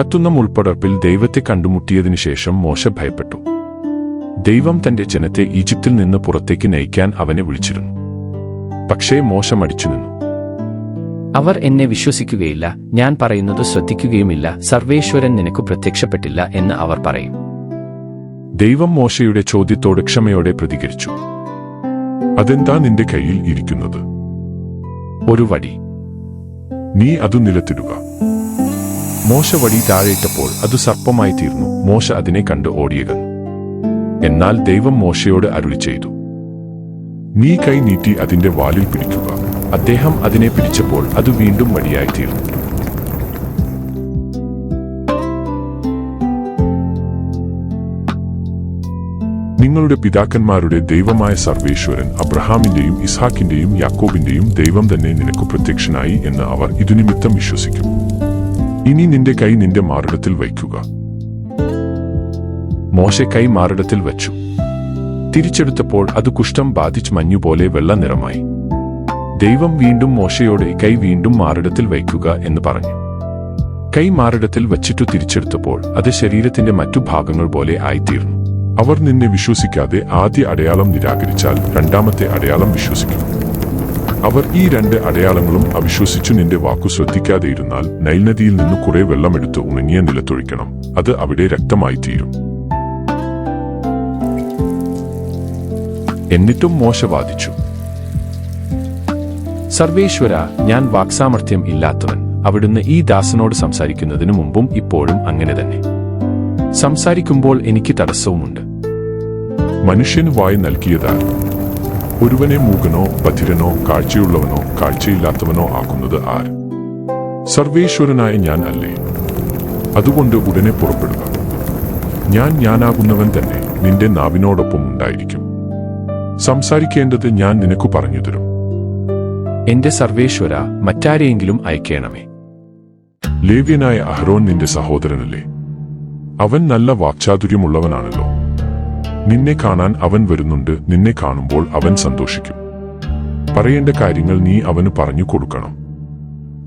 കത്തുന്ന മുൾപ്പടർപ്പിൽ ദൈവത്തെ കണ്ടുമുട്ടിയതിനു ശേഷം മോശ ഭയപ്പെട്ടു. ദൈവം തന്റെ ജനത്തെ ഈജിപ്തിൽ നിന്ന് പുറത്തേക്ക് നയിക്കാൻ അവനെ വിളിച്ചിരുന്നു. പക്ഷേ മോശ മടിച്ചു നിന്നു. അവർ എന്നെ വിശ്വസിക്കുകയില്ല ഞാൻ പറയുന്നത് ശ്രദ്ധിക്കുകയുമില്ല സർവേശ്വരൻ നിനക്ക് പ്രത്യക്ഷപ്പെട്ടില്ല എന്ന് അവർ പറയും. ദൈവം മോശയുടെ ചോദ്യത്തോട് ക്ഷമയോടെ പ്രതികരിച്ചു. അതെന്താ നിന്റെ കയ്യിൽ ഇരിക്കുന്നത്? ഒരു വടി. നീ അത് നിലത്തിടുക. മോശ വഴി താഴെയിട്ടപ്പോൾ അത് സർപ്പമായി തീർന്നു. മോശ അതിനെ കണ്ട് ഓടിയകന്നു എന്നാൽ ദൈവം മോശയോട് അരുളി ചെയ്തു. നീ കൈ നീട്ടി അതിന്റെ വാലിൽ പിടിക്കുക. അദ്ദേഹം അതിനെ പിടിച്ചപ്പോൾ അത് വീണ്ടും വടിയായി തീർന്നു. നിങ്ങളുടെ പിതാക്കന്മാരുടെ ദൈവമായ സർവേശ്വരൻ അബ്രഹാമിന്റെയും ഇസ്ഹാക്കിന്റെയും യാക്കോബിന്റെയും ദൈവം തന്നെ നിനക്ക് പ്രത്യക്ഷനായി എന്ന് അവർ ഇതുനിമിത്തം വിശ്വസിക്കും. ഇനി നിന്റെ കൈ നിന്റെ മാറിടത്തിൽ വയ്ക്കുക. മോശ കൈ മാറിടത്തിൽ വച്ചു. തിരിച്ചെടുത്തപ്പോൾ അത് കുഷ്ഠം ബാധിച്ച് മഞ്ഞുപോലെ വെള്ള നിറമായി. ദൈവം വീണ്ടും മോശയോട് കൈ വീണ്ടും മാറിടത്തിൽ വയ്ക്കുക എന്ന് പറഞ്ഞു. കൈ മാറിടത്തിൽ വച്ചിട്ടു തിരിച്ചെടുത്തപ്പോൾ അത് ശരീരത്തിന്റെ മറ്റു ഭാഗങ്ങൾ പോലെ ആയിത്തീർന്നു. അവർ നിന്നെ വിശ്വസിക്കാതെ ആദ്യ അടയാളം നിരാകരിച്ചാൽ രണ്ടാമത്തെ അടയാളം വിശ്വസിക്കും. അവർ ഈ രണ്ട് അടയാളങ്ങളും അവിശ്വസിച്ചു നിന്റെ വാക്കു ശ്രദ്ധിക്കാതെയിരുന്നാൽ നൈൽനദിയിൽ നിന്ന് കുറെ വെള്ളമെടുത്ത് ഉണങ്ങിയ നിലത്തൊഴിക്കണം. അത് അവിടെ രക്തമായി തീരും എന്നിട്ടും മോശ വാദിച്ചു. സർവേശ്വര ഞാൻ വാക്സാമർത്ഥ്യം ഇല്ലാത്തവൻ. അവിടുന്ന് ഈ ദാസനോട് സംസാരിക്കുന്നതിനു മുമ്പും ഇപ്പോഴും അങ്ങനെ തന്നെ. സംസാരിക്കുമ്പോൾ എനിക്ക് തടസ്സവുമുണ്ട്. മനുഷ്യന് വായി നൽകിയതാൽ ഒരുവനെ മൂകനോ ബധിരനോ കാഴ്ചയുള്ളവനോ കാഴ്ചയില്ലാത്തവനോ ആക്കുന്നത് ആര്? സർവേശ്വരനായ ഞാൻ അല്ലേ. അതുകൊണ്ട് ഉടനെ പുറപ്പെടുക. ഞാൻ ഞാനാകുന്നവൻ തന്നെ നിന്റെ നാവിനോടൊപ്പം ഉണ്ടായിരിക്കും. സംസാരിക്കേണ്ടത് ഞാൻ നിനക്ക് പറഞ്ഞു തരും. എന്റെ സർവേശ്വര മറ്റാരെയെങ്കിലും അയക്കണമേ. ലേവ്യനായ അഹ്റോൻ നിന്റെ സഹോദരനല്ലേ. അവൻ നല്ല വാക്ചാതുര്യമുള്ളവനാണല്ലോ. നിന്നെ കാണാൻ അവൻ വരുന്നുണ്ട് നിന്നെ കാണുമ്പോൾ അവൻ സന്തോഷിക്കും. പറയേണ്ട കാര്യങ്ങൾ നീ അവന് പറഞ്ഞു കൊടുക്കണം.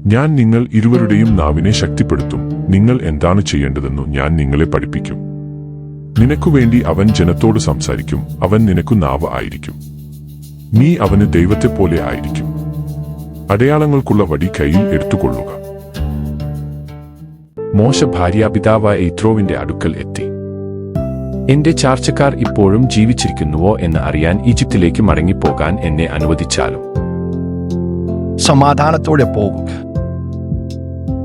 ഞാൻ നിങ്ങൾ ഇരുവരുടെയും നാവിനെ ശക്തിപ്പെടുത്തും. നിങ്ങൾ എന്താണ് ചെയ്യേണ്ടതെന്നു ഞാൻ നിങ്ങളെ പഠിപ്പിക്കും. നിനക്കു വേണ്ടി അവൻ ജനത്തോട് സംസാരിക്കും അവൻ നിനക്കു നാവ് ആയിരിക്കും. നീ അവന് ദൈവത്തെപ്പോലെ ആയിരിക്കും. അടയാളങ്ങൾക്കുള്ള വടി കയ്യിൽ എടുത്തുകൊള്ളുക. മോശ ഭാര്യാപിതാവായ ഇത്രോവിന്റെ അടുക്കൽ എത്തി. എന്റെ ചാർച്ചക്കാർ ഇപ്പോഴും ജീവിച്ചിരിക്കുന്നുവോ എന്ന് അറിയാൻ ഈജിപ്തിലേക്ക് മടങ്ങിപ്പോകാൻ എന്നെ അനുവദിച്ചാലും. സമാധാനത്തോടെ പോകുക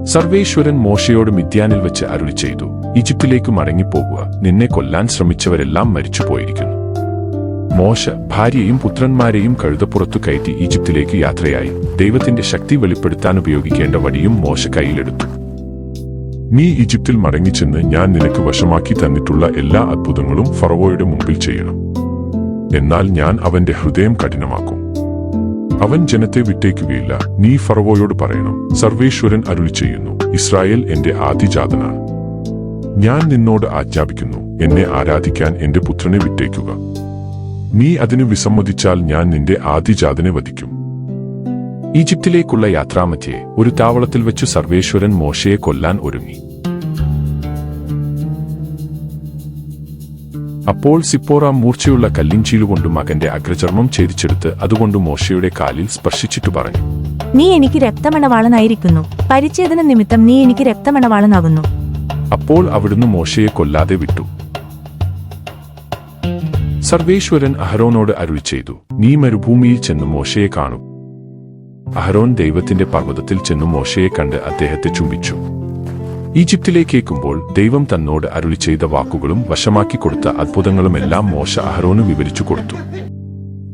സർവേശ്വരൻ മോശയോട് മിഥ്യാനിൽ വെച്ച് അരുളി ചെയ്തു ഈജിപ്തിലേക്ക് മടങ്ങിപ്പോകുക നിന്നെ കൊല്ലാൻ ശ്രമിച്ചവരെല്ലാം മരിച്ചു പോയിരിക്കുന്നു മോശ ഭാര്യയും പുത്രന്മാരെയും കഴുതപ്പുറത്തു കയറ്റി ഈജിപ്തിലേക്ക് യാത്രയായി ദൈവത്തിന്റെ ശക്തി വെളിപ്പെടുത്താൻ ഉപയോഗിക്കേണ്ട വടിയും മോശ കയ്യിലെടുത്തു. നീ ഈജിപ്തിൽ മടങ്ങിച്ചെന്ന് ഞാൻ നിനക്ക് വശമാക്കി തന്നിട്ടുള്ള എല്ലാ അത്ഭുതങ്ങളും ഫറവോയുടെ മുമ്പിൽ ചെയ്യണം. എന്നാൽ ഞാൻ അവന്റെ ഹൃദയം കഠിനമാക്കും. അവൻ ജനത്തെ വിട്ടേക്കുകയില്ല. നീ ഫറവോയോട് പറയണം. സർവേശ്വരൻ അരുളി ചെയ്യുന്നു. ഇസ്രായേൽ എന്റെ ആദിജാതനാണ്. ഞാൻ നിന്നോട് ആജ്ഞാപിക്കുന്നു. എന്നെ ആരാധിക്കാൻ എന്റെ പുത്രനെ വിട്ടേക്കുക. നീ അതിനു വിസമ്മതിച്ചാൽ ഞാൻ നിന്റെ ആദിജാതനെ വധിക്കും. ഈജിപ്തിലേക്കുള്ള യാത്രാമധ്യേ ഒരു താവളത്തിൽ വെച്ചു സർവേശ്വരൻ മോശയെ കൊല്ലാൻ ഒരുങ്ങി. അപ്പോൾ സിപ്പോറ മൂർച്ചയുള്ള കല്ലിൻചീലുകൊണ്ട് മകന്റെ അഗ്രചർമ്മം ഛേദിച്ചെടുത്ത് അതുകൊണ്ട് മോശയുടെ കാലിൽ സ്പർശിച്ചിട്ടു പറഞ്ഞു. നീ എനിക്ക് രക്തമണവാളനായിരിക്കുന്നു. പരിച്ഛേദന നിമിത്തം നീ എനിക്ക് രക്തമണവാളനാകുന്നു. അപ്പോൾ അവിടുന്ന് മോശയെ കൊല്ലാതെ വിട്ടു. സർവേശ്വരൻ അഹരോനോട് അരുളി ചെയ്തു നീ മരുഭൂമിയിൽ ചെന്ന് മോശയെ കാണും. അഹരോൻ ദൈവത്തിന്റെ പർവതത്തിൽ ചെന്നു മോശയെ കണ്ട് അദ്ദേഹത്തെ ചുംബിച്ചു. ഈജിപ്തിലേക്കേക്കുമ്പോൾ ദൈവം തന്നോട് അരുളി ചെയ്ത വാക്കുകളും വശമാക്കി കൊടുത്ത അത്ഭുതങ്ങളുമെല്ലാം മോശ അഹരോന് വിവരിച്ചു കൊടുത്തു.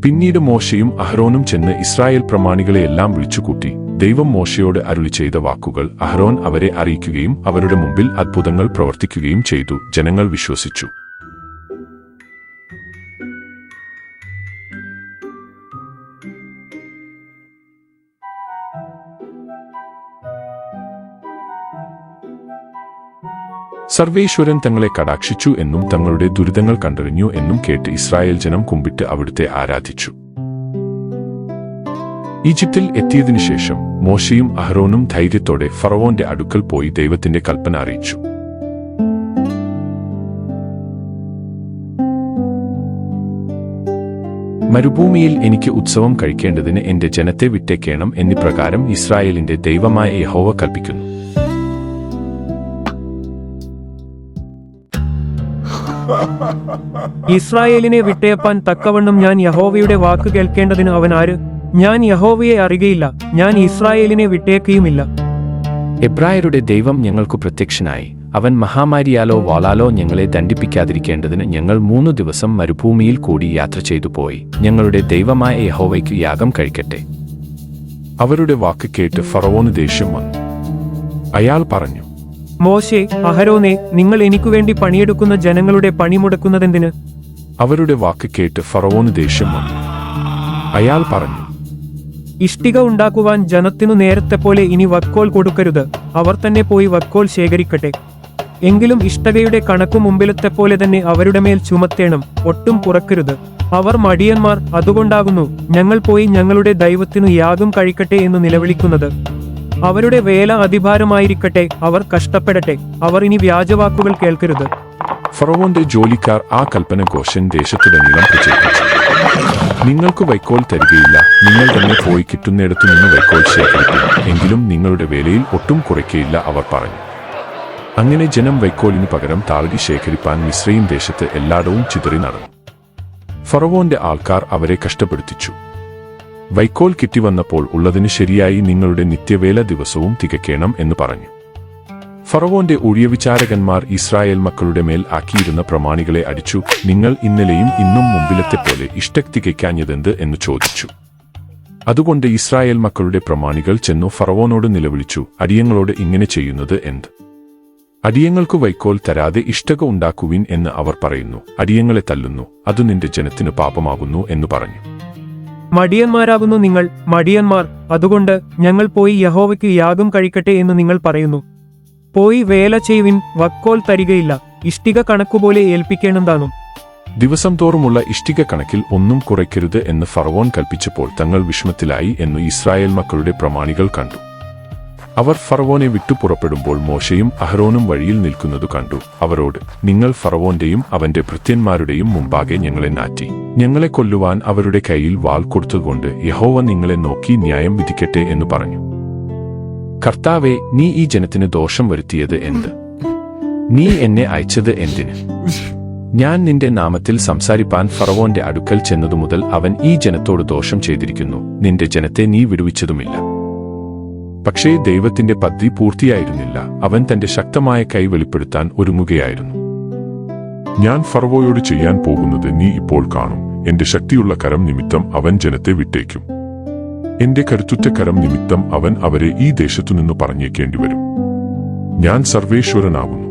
പിന്നീട് മോശയും അഹ്റോനും ചെന്ന് ഇസ്രായേൽ പ്രമാണികളെയെല്ലാം വിളിച്ചുകൂട്ടി ദൈവം മോശയോട് അരുളി ചെയ്ത വാക്കുകൾ അഹ്റോൻ അവരെ അറിയിക്കുകയും അവരുടെ മുമ്പിൽ അത്ഭുതങ്ങൾ പ്രവർത്തിക്കുകയും ചെയ്തു ജനങ്ങൾ വിശ്വസിച്ചു. സർവേശ്വരൻ തങ്ങളെ കടാക്ഷിച്ചു എന്നും തങ്ങളുടെ ദുരിതങ്ങൾ കണ്ടറിഞ്ഞു എന്നും കേട്ട് ഇസ്രായേൽ ജനം കുമ്പിട്ട് അവിടുത്തെ ആരാധിച്ചു. ഈജിപ്തിൽ എത്തിയതിനു ശേഷം മോശയും അഹ്റോനും ധൈര്യത്തോടെ ഫറവോന്റെ അടുക്കൽ പോയി ദൈവത്തിന്റെ കൽപ്പന അറിയിച്ചു. മരുഭൂമിയിൽ എനിക്ക് ഉത്സവം കഴിക്കേണ്ടതിന് എന്റെ ജനത്തെ വിട്ടേക്കേണം എന്നിപ്രകാരം ഇസ്രായേലിന്റെ ദൈവമായ യഹോവ കൽപ്പിക്കുന്നു. ഇസ്രായേലിനെ വിട്ടയപ്പാൻ തക്കവണ്ണം ഞാൻ യഹോവയുടെ വാക്ക് കേൾക്കേണ്ടതിന് അവൻ ആര്? ഞാൻ യഹോവയെ അറിയുകയില്ല. ഞാൻ ഇസ്രായേലിനെ വിട്ടേക്കുകയുമില്ല. എബ്രായരുടെ ദൈവം ഞങ്ങൾക്ക് പ്രത്യക്ഷനായി. അവൻ മഹാമാരിയാലോ വാളാലോ ഞങ്ങളെ ദണ്ഡിപ്പിക്കാതിരിക്കേണ്ടതിന് ഞങ്ങൾ മൂന്നു ദിവസം മരുഭൂമിയിൽ കൂടി യാത്ര ചെയ്തു പോയി. ഞങ്ങളുടെ ദൈവമായ യഹോവയ്ക്ക് യാഗം കഴിക്കട്ടെ. അവരുടെ വാക്ക് കേട്ട് ഫറവോന് ദേഷ്യം വന്നു. അയാൾ പറഞ്ഞു മോശെ അഹരോനെ നിങ്ങൾ എനിക്കു വേണ്ടി പണിയെടുക്കുന്ന ജനങ്ങളുടെ പണി മുടക്കുന്നതെന്തിന്? അവരുടെ വാക്ക് കേട്ട് ഫറവോന് ദേഷ്യം വന്നു. അയാൾ പറഞ്ഞു ഇഷ്ടിക ഉണ്ടാക്കുവാൻ ജനത്തിനു നേരത്തെ പോലെ ഇനി വക്കോൽ കൊടുക്കരുത്. അവർ തന്നെ പോയി വക്കോൽ ശേഖരിക്കട്ടെ. എങ്കിലും ഇഷ്ടകയുടെ കണക്കു മുമ്പിലത്തെ പോലെ തന്നെ അവരുടെ മേൽ ചുമത്തേണം ഒട്ടും കുറക്കരുത്. അവർ മടിയന്മാർ അതുകൊണ്ടാകുന്നു ഞങ്ങൾ പോയി ഞങ്ങളുടെ ദൈവത്തിനു യാഗം കഴിക്കട്ടെ എന്ന് നിലവിളിക്കുന്നത്. അവരുടെ വേല അതിഭാരമായിരിക്കട്ടെ അവർ കഷ്ടപ്പെടട്ടെ അവർ ഇനി വ്യാജവാക്കുകൾ കേൾക്കരുത്. ഫറവോന്റെ ജോലിക്കാർ ആ കൽപ്പന ഗോഷൻ ദേശത്തുടനീളം പ്രചരിപ്പിച്ചു. നിങ്ങൾക്ക് വൈക്കോൽ തരികയില്ല നിങ്ങൾ തന്നെ പോയി കിട്ടുന്നിടത്തു നിന്ന് വൈക്കോൽ ശേഖരിക്കും. എങ്കിലും നിങ്ങളുടെ വേലയിൽ ഒട്ടും കുറയ്ക്കയില്ല അവർ പറഞ്ഞു. അങ്ങനെ ജനം വൈക്കോലിന് പകരം താഴ്കി ശേഖരിപ്പാൻ മിശ്രയും ദേശത്ത് എല്ലായിടവും ചിതറി നടന്നു. ഫറവോന്റെ ആൾക്കാർ അവരെ കഷ്ടപ്പെടുത്തിച്ചു. വൈക്കോൽ കിട്ടിവന്നപ്പോൾ ഉള്ളതിന് ശരിയായി നിങ്ങളുടെ നിത്യവേല ദിവസവും തികയ്ക്കണം എന്ന് പറഞ്ഞു. ഫറവോന്റെ ഒഴിയവിചാരകന്മാർ ഇസ്രായേൽ മക്കളുടെ മേൽ ആക്കിയിരുന്ന പ്രമാണികളെ അടിച്ചു നിങ്ങൾ ഇന്നലെയും ഇന്നും മുമ്പിലത്തെ പോലെ ഇഷ്ടക് തികയ്ക്കാഞ്ഞതെന്ത് എന്ന് ചോദിച്ചു. അതുകൊണ്ട് ഇസ്രായേൽ മക്കളുടെ പ്രമാണികൾ ചെന്നു ഫറവോനോട് നിലവിളിച്ചു അടിയങ്ങളോട് ഇങ്ങനെ ചെയ്യുന്നത് എന്ത്? അടിയങ്ങൾക്ക് വൈക്കോൽ തരാതെ ഇഷ്ടക ഉണ്ടാക്കുവിൻ എന്ന് അവർ പറയുന്നു അടിയങ്ങളെ തല്ലുന്നു അത് നിന്റെ ജനത്തിനു പാപമാകുന്നു എന്ന് പറഞ്ഞു. മടിയന്മാരാകുന്നു നിങ്ങൾ മടിയന്മാർ അതുകൊണ്ട് ഞങ്ങൾ പോയി യഹോവയ്ക്ക് യാഗം കഴിക്കട്ടെ എന്ന് നിങ്ങൾ പറയുന്നു. പോയി വേല ചെയ്യുവിൻ വക്കോൽ തരികയില്ല ഇഷ്ടിക കണക്കുപോലെ ഏൽപ്പിക്കേണ്ടതാണോ ദിവസം തോറുമുള്ള ഇഷ്ടിക കണക്കിൽ ഒന്നും കുറയ്ക്കരുത് എന്ന് ഫറവോൻ കൽപ്പിച്ചപ്പോൾ തങ്ങൾ വിഷമത്തിലായി എന്ന് ഇസ്രായേൽ മക്കളുടെ പ്രമാണികൾ കണ്ടു. അവർ ഫറവോനെ വിട്ടു പുറപ്പെടുമ്പോൾ മോശയും അഹ്റോനും വഴിയിൽ നിൽക്കുന്നത് കണ്ടു. അവരോട് നിങ്ങൾ ഫറവോന്റെയും അവന്റെ ഭൃത്യന്മാരുടെയും മുമ്പാകെ ഞങ്ങളെ നാറ്റി. ഞങ്ങളെ കൊല്ലുവാൻ അവരുടെ കയ്യിൽ വാൾ കൊടുത്തതുകൊണ്ട് യഹോവ നിങ്ങളെ നോക്കി ന്യായം വിധിക്കട്ടെ എന്ന് പറഞ്ഞു. കർത്താവെ നീ ഈ ജനത്തിന് ദോഷം വരുത്തിയത് എന്ത്? നീ എന്നെ അയച്ചത് എന്തിന്? ഞാൻ നിന്റെ നാമത്തിൽ സംസാരിപ്പാൻ ഫറവോന്റെ അടുക്കൽ ചെന്നതു മുതൽ അവൻ ഈ ജനത്തോട് ദോഷം ചെയ്തിരിക്കുന്നു. നിന്റെ ജനത്തെ നീ വിടുവിച്ചതുമില്ല. പക്ഷേ ദൈവത്തിന്റെ പദ്ധതി പൂർത്തിയായിരുന്നില്ല. അവൻ തന്റെ ശക്തമായ കൈ വെളിപ്പെടുത്താൻ ഒരുങ്ങുകയായിരുന്നു. ഞാൻ ഫർവോയോട് ചെയ്യാൻ പോകുന്നത് നീ ഇപ്പോൾ കാണും. എന്റെ ശക്തിയുള്ള കരം നിമിത്തം അവൻ ജനത്തെ വിട്ടേക്കും. എന്റെ കരുത്തുറ്റ കരം നിമിത്തം അവൻ അവരെ ഈ ദേശത്തുനിന്ന് പറഞ്ഞേക്കേണ്ടി വരും. ഞാൻ സർവേശ്വരനാകുന്നു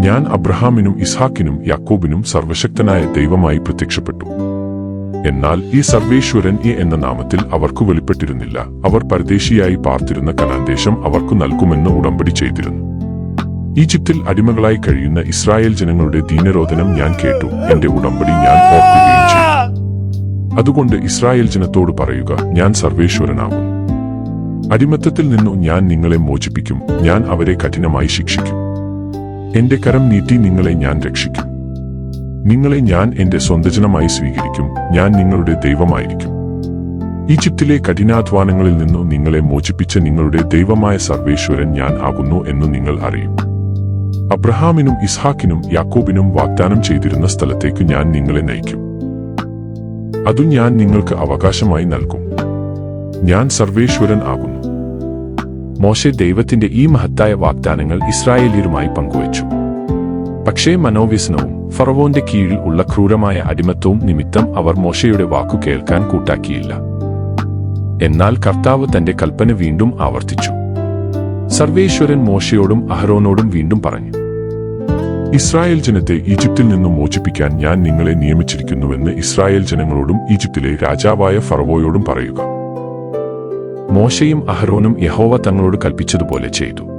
ഞാൻ അബ്രഹാമിനും ഇസ്ഹാക്കിനും യാക്കോബിനും സർവശക്തനായ ദൈവമായി പ്രത്യക്ഷപ്പെട്ടു. എന്നാൽ ഈ സർവേശ്വരൻ എ എന്ന നാമത്തിൽ അവർക്കു വെളിപ്പെട്ടിരുന്നില്ല. അവർ പരദേശിയായി പാർത്തിരുന്ന കനാന്തേശം അവർക്കു നൽകുമെന്ന് ഉടമ്പടി ചെയ്തിരുന്നു. ഈജിപ്തിൽ അടിമകളായി കഴിയുന്ന ഇസ്രായേൽ ജനങ്ങളുടെ ദീനരോധനം ഞാൻ കേട്ടു. എന്റെ ഉടമ്പടി ഞാൻ ഓർക്കുകയും ചെയ്തു. അതുകൊണ്ട് ഇസ്രായേൽ ജനത്തോട് പറയുക ഞാൻ സർവേശ്വരനാകും. അടിമത്തത്തിൽ നിന്നു ഞാൻ നിങ്ങളെ മോചിപ്പിക്കും. ഞാൻ അവരെ കഠിനമായി ശിക്ഷിക്കും. എന്റെ കരം നീട്ടി നിങ്ങളെ ഞാൻ രക്ഷിക്കും. നിങ്ങളെ ഞാൻ എന്റെ സ്വന്തജനമായി സ്വീകരിക്കും. ഞാൻ നിങ്ങളുടെ ദൈവമായിരിക്കും. ഈജിപ്തിലെ കഠിനാധ്വാനങ്ങളിൽ നിന്നു നിങ്ങളെ മോചിപ്പിച്ച നിങ്ങളുടെ ദൈവമായ സർവേശ്വരൻ ഞാൻ ആകുന്നു എന്ന് നിങ്ങൾ അറിയും. അബ്രഹാമിനും ഇസ്ഹാക്കിനും യാക്കോബിനും വാഗ്ദാനം ചെയ്തിരുന്ന സ്ഥലത്തേക്ക് ഞാൻ നിങ്ങളെ നയിക്കും. അതും ഞാൻ നിങ്ങൾക്ക് അവകാശമായി നൽകും. ഞാൻ സർവേശ്വരൻ ആകുന്നു. മോശെ ദൈവത്തിന്റെ ഈ മഹത്തായ വാഗ്ദാനങ്ങൾ ഇസ്രായേലിയരുമായി പങ്കുവച്ചു. പക്ഷേ മനോവ്യസനവും ഫറവോന്റെ കീഴിൽ ഉള്ള ക്രൂരമായ അടിമത്വവും നിമിത്തം അവർ മോശയുടെ വാക്കു കേൾക്കാൻ കൂട്ടാക്കിയില്ല. എന്നാൽ കർത്താവ് തന്റെ കൽപ്പന വീണ്ടും ആവർത്തിച്ചു. സർവേശ്വരൻ മോശയോടും അഹ്റോനോടും വീണ്ടും പറഞ്ഞു ഇസ്രായേൽ ജനത്തെ ഈജിപ്തിൽ നിന്നും മോചിപ്പിക്കാൻ ഞാൻ നിങ്ങളെ നിയമിച്ചിരിക്കുന്നുവെന്ന് ഇസ്രായേൽ ജനങ്ങളോടും ഈജിപ്തിലെ രാജാവായ ഫറവോയോടും പറയുക. മോശയും അഹ്റോനും യഹോവ തങ്ങളോട് കൽപ്പിച്ചതുപോലെ ചെയ്തു.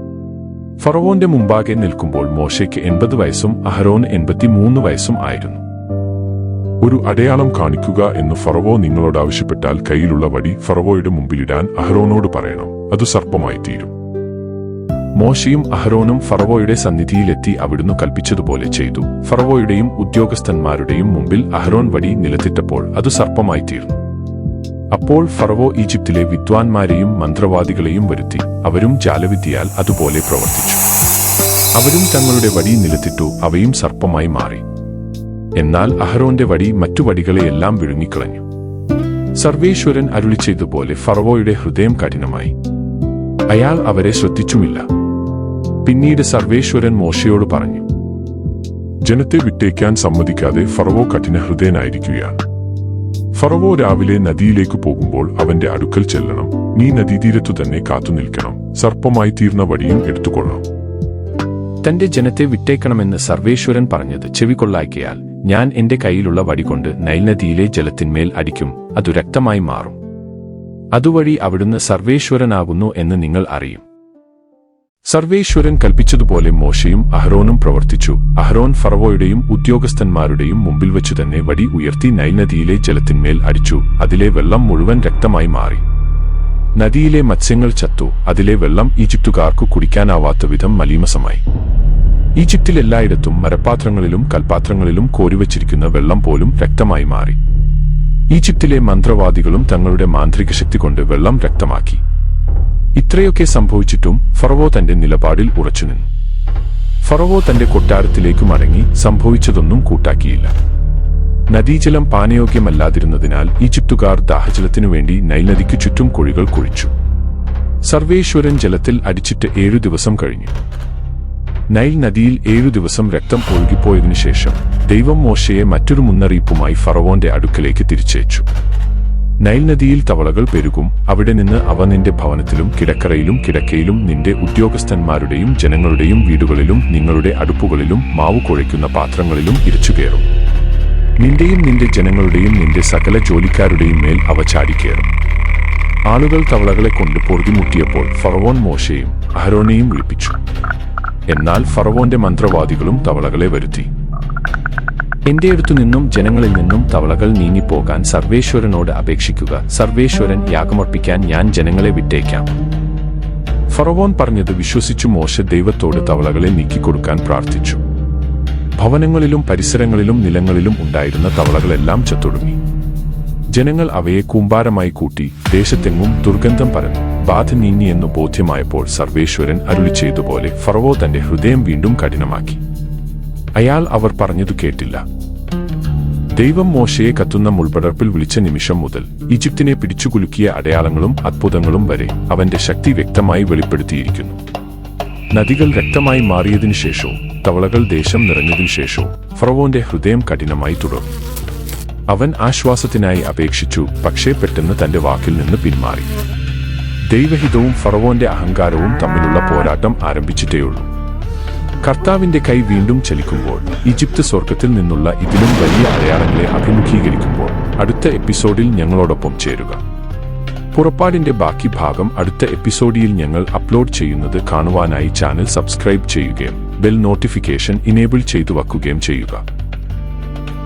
ഫറവോന്റെ മുമ്പാകെ നിൽക്കുമ്പോൾ മോശയ്ക്ക് എൺപത് വയസ്സും അഹരോന് എൺപത്തിമൂന്ന് വയസ്സും ആയിരുന്നു. ഒരു അടയാളം കാണിക്കുക എന്ന് ഫറവോ നിങ്ങളോട് ആവശ്യപ്പെട്ടാൽ കയ്യിലുള്ള വടി ഫറവോയുടെ മുമ്പിലിടാൻ അഹ്റോനോട് പറയണം. അത് സർപ്പമായി തീരും. മോശയും അഹ്റോനും ഫറവോയുടെ സന്നിധിയിലെത്തി അവിടുന്ന് കൽപ്പിച്ചതുപോലെ ചെയ്തു. ഫറവോയുടെയും ഉദ്യോഗസ്ഥന്മാരുടെയും മുമ്പിൽ അഹ്റോൻ വടി നിലത്തിട്ടപ്പോൾ അത് സർപ്പമായി തീർന്നു. അപ്പോൾ ഫറവോ ഈജിപ്തിലെ വിദ്വാൻമാരെയും മന്ത്രവാദികളെയും വരുത്തി. അവരും ജാലവിദ്യയാൽ അതുപോലെ പ്രവർത്തിച്ചു. അവരും തങ്ങളുടെ വടി നിലത്തിട്ടു അവയും സർപ്പമായി മാറി. എന്നാൽ അഹറോന്റെ വടി മറ്റു വടികളെയെല്ലാം വിഴുങ്ങിക്കളഞ്ഞു. സർവേശ്വരൻ അരുളി ചെയ്തതുപോലെ ഫറവോയുടെ ഹൃദയം കഠിനമായി. അയാൾ അവരെ ശ്രദ്ധിച്ചുമില്ല. പിന്നീട് സർവേശ്വരൻ മോശയോട് പറഞ്ഞു ജനത്തെ വിട്ടേക്കാൻ സമ്മതിക്കാതെ ഫറവോ കഠിന ഹൃദയനായിരിക്കുകയാണ്. ഫറവോ രാവിലെ നദിയിലേക്ക് പോകുമ്പോൾ അവന്റെ അടുക്കൽ ചെല്ലണം. നീ നദീതീരത്തു തന്നെ കാത്തുനിൽക്കണം സർപ്പമായി തീർന്ന വടിയും എടുത്തുകൊള്ളാം. തന്റെ ജനത്തെ വിട്ടേക്കണമെന്ന് സർവേശ്വരൻ പറഞ്ഞത് ചെവികൊള്ളാക്കിയാൽ ഞാൻ എന്റെ കയ്യിലുള്ള വടികൊണ്ട് നൈൽ നദിയിലെ ജലത്തിന്മേൽ അടിക്കും. അതു രക്തമായി മാറും. അതുവഴി അവിടുന്ന് സർവേശ്വരനാകുന്നു എന്ന് നിങ്ങൾ അറിയും. സർവേശ്വരൻ കൽപ്പിച്ചതുപോലെ മോശയും അഹ്റോനും പ്രവർത്തിച്ചു. അഹ്റോൻ ഫറവോയുടെയും ഉദ്യോഗസ്ഥന്മാരുടെയും മുമ്പിൽ വെച്ചു തന്നെ വടി ഉയർത്തി നൈനദിയിലെ ജലത്തിന്മേൽ അടിച്ചു. അതിലെ വെള്ളം മുഴുവൻ രക്തമായി മാറി. നദിയിലെ മത്സ്യങ്ങൾ ചത്തു. അതിലെ വെള്ളം ഈജിപ്തുകാർക്കു കുടിക്കാനാവാത്ത വിധം മലീമസമായി. ഈജിപ്തിലെല്ലായിടത്തും മരപ്പാത്രങ്ങളിലും കൽപ്പാത്രങ്ങളിലും കോരിവച്ചിരിക്കുന്ന വെള്ളം പോലും രക്തമായി മാറി. ഈജിപ്തിലെ മന്ത്രവാദികളും തങ്ങളുടെ മാന്ത്രിക ശക്തി കൊണ്ട് വെള്ളം രക്തമാക്കി. ഇത്രയൊക്കെ സംഭവിച്ചിട്ടും ഫറവോ തന്റെ നിലപാടിൽ ഉറച്ചുനിന്നു ഫറവോ തന്റെ കൊട്ടാരത്തിലേക്ക് മടങ്ങി സംഭവിച്ചതൊന്നും കൂട്ടാക്കിയില്ല. നദീജലം പാനയോഗ്യമല്ലാതിരുന്നതിനാൽ ഈജിപ്തുകാർ ദാഹജലത്തിനു വേണ്ടി നൈൽ നദിക്കു ചുറ്റും കുഴികൾ കുഴിച്ചു. സർവേശ്വരൻ ജലത്തിൽ അടിച്ചിട്ട് ഏഴു ദിവസം കഴിഞ്ഞു. നൈൽ നദിയിൽ ഏഴു ദിവസം രക്തം ഒഴുകിപ്പോയതിനു ശേഷം ദൈവം മോശയെ മറ്റൊരു മുന്നറിയിപ്പുമായി ഫറവോന്റെ അടുക്കലേക്ക് തിരിച്ചയച്ചു. നൈൽ നദിയിൽ തവളകൾ പെരുകും. അവിടെ നിന്ന് അവ നിന്റെ ഭവനത്തിലും കിടക്കറയിലും കിടക്കയിലും നിന്റെ ഉദ്യോഗസ്ഥന്മാരുടെയും ജനങ്ങളുടെയും വീടുകളിലും നിങ്ങളുടെ അടുപ്പുകളിലും മാവു കുഴയ്ക്കുന്ന പാത്രങ്ങളിലും ഇരച്ചുകയറും നിന്റെയും നിന്റെ ജനങ്ങളുടെയും നിന്റെ സകല ജോലിക്കാരുടെയും മേൽ അവ ചാടിക്കേറും ആളുകൾ തവളകളെ കൊണ്ട് പൊറുതിമുട്ടിയപ്പോൾ ഫറവോൻ മോശയും അഹരോനെയും വിളിപ്പിച്ചു. എന്നാൽ ഫറവോന്റെ മന്ത്രവാദികളും തവളകളെ വരുത്തി. എന്റെ അടുത്തു നിന്നും ജനങ്ങളിൽ നിന്നും തവളകൾ നീങ്ങിപ്പോകാൻ സർവേശ്വരനോട് അപേക്ഷിക്കുക. സർവേശ്വരൻ യാഗമർപ്പിക്കാൻ ഞാൻ ജനങ്ങളെ വിട്ടേക്കാം. ഫറവോൻ പറഞ്ഞത് വിശ്വസിച്ചു മോശ ദൈവത്തോട് തവളകളെ നീക്കിക്കൊടുക്കാൻ പ്രാർത്ഥിച്ചു. ഭവനങ്ങളിലും പരിസരങ്ങളിലും നിലങ്ങളിലും ഉണ്ടായിരുന്ന തവളകളെല്ലാം ചത്തൊടുങ്ങി. ജനങ്ങൾ അവയെ കൂമ്പാരമായി കൂട്ടി ദേശത്തെങ്ങും ദുർഗന്ധം പരന്നു. ബാധ നീങ്ങിയെന്നു ബോധ്യമായപ്പോൾ സർവേശ്വരൻ അരുളി ചെയ്തുപോലെ ഫറവോ തന്റെ ഹൃദയം വീണ്ടും കഠിനമാക്കി. അയാൾ അവർ പറഞ്ഞതു കേട്ടില്ല. ദൈവം മോശയെ കത്തുന്ന മുൾപടർപ്പിൽ വിളിച്ച നിമിഷം മുതൽ ഈജിപ്തിനെ പിടിച്ചുകുലുക്കിയ അടയാളങ്ങളും അത്ഭുതങ്ങളും വരെ അവന്റെ ശക്തി വ്യക്തമായി വെളിപ്പെടുത്തിയിരിക്കുന്നു. നദികൾ രക്തമായി മാറിയതിനു ശേഷവും തവളകൾ ദേശം നിറഞ്ഞതിനു ശേഷവും ഫറവോന്റെ ഹൃദയം കഠിനമായി തുടർന്നു. അവൻ ആശ്വാസത്തിനായി അപേക്ഷിച്ചു പക്ഷേ പെട്ടെന്ന് തന്റെ വാക്കിൽ നിന്ന് പിന്മാറി. ദൈവഹിതവും ഫറവോന്റെ അഹങ്കാരവും തമ്മിലുള്ള പോരാട്ടം ആരംഭിച്ചിട്ടേയുള്ളൂ. കർത്താവിന്റെ കൈ വീണ്ടും ചലിക്കുമ്പോൾ ഈജിപ്ത് സ്വർഗത്തിൽ നിന്നുള്ള ഇതിലും വലിയ അടയാളങ്ങളെ അഭിമുഖീകരിക്കുമ്പോൾ അടുത്ത എപ്പിസോഡിൽ ഞങ്ങളോടൊപ്പം ചേരുക. പുറപ്പാടിന്റെ ബാക്കി ഭാഗം അടുത്ത എപ്പിസോഡിൽ ഞങ്ങൾ അപ്ലോഡ് ചെയ്യുന്നത് കാണുവാനായി ചാനൽ സബ്സ്ക്രൈബ് ചെയ്യുകയും ബെൽ നോട്ടിഫിക്കേഷൻ ഇനേബിൾ ചെയ്തു വയ്ക്കുകയും ചെയ്യുക.